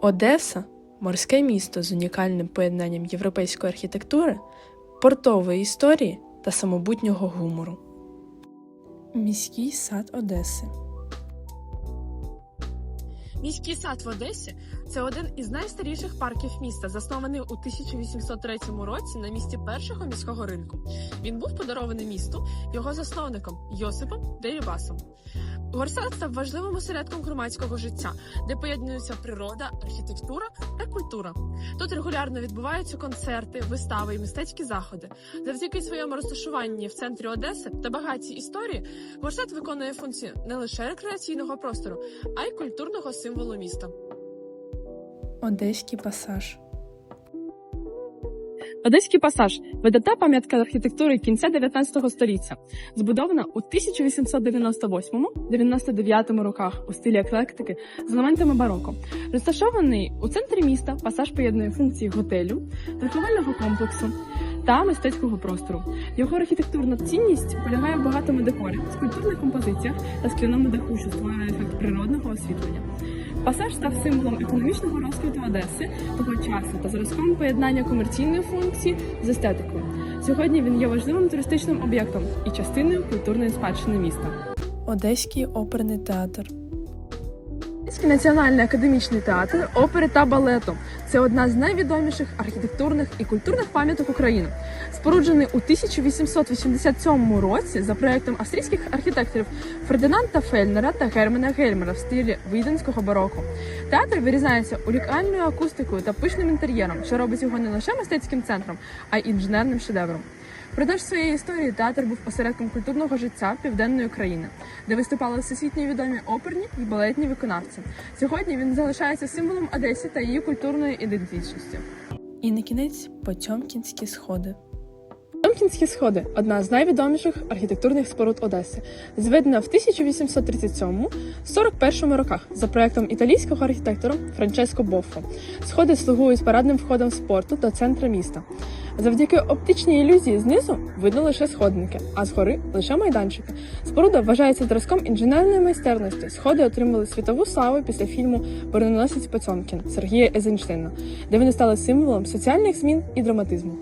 Одеса морське місто з унікальним поєднанням європейської архітектури, портової історії та самобутнього гумору. Міський сад Одеси. Міський сад в Одесі це один із найстаріших парків міста, заснований у 1803 році на місці першого міського ринку. Він був подарований місту його засновником Йосипом Дерібасом. Горсад став важливим осередком громадського життя, де поєднуються природа, архітектура та культура. Тут регулярно відбуваються концерти, вистави і мистецькі заходи. Завдяки своєму розташуванні в центрі Одеси та багатій історії Горсад виконує функцію не лише рекреаційного простору, а й культурного символу міста. Одеський пасаж. Одеський пасаж видатна пам'ятка архітектури кінця 19 століття, збудована у 1898-99 роках у стилі еклектики з елементами бароко. Розташований у центрі міста, пасаж поєднує функції готелю, торгівельного комплексу та мистецького простору. Його архітектурна цінність полягає в багатому декорі, скульптурних композиціях та скляному даху, що створює ефект природного освітлення. Пасаж став символом економічного розквіту Одеси того часу та зразком поєднання комерційної функції з естетикою. Сьогодні він є важливим туристичним об'єктом і частиною культурної спадщини міста. Одеський оперний театр. Одеський національний академічний театр опери та балету це одна з найвідоміших архітектурних і культурних пам'яток України. Споруджений у 1887 році за проектом австрійських архітекторів Фердинанда Фельнера та Германа Гельмера в стилі віденського бароко. Театр вирізняється унікальною акустикою та пишним інтер'єром, що робить його не лише мистецьким центром, а й інженерним шедевром. Впродовж своєї історії театр був осередком культурного життя південної країни, де виступали всесвітньо відомі оперні і балетні виконавці. Сьогодні він залишається символом Одесі та її культурної ідентичності. І на кінець Потьомкінські сходи. Томкінські сходи одна з найвідоміших архітектурних споруд Одеси, зведена в 1837-41 роках за проектом італійського архітектора Франческо Боффо. Сходи слугують парадним входом з порту до центра міста. Завдяки оптичній ілюзії знизу видно лише сходники, а згори лише майданчики. Споруда вважається зразком інженерної майстерності. Сходи отримали світову славу після фільму Броненосець Потьомкін Сергія Езенштейна, де вони стали символом соціальних змін і драматизму.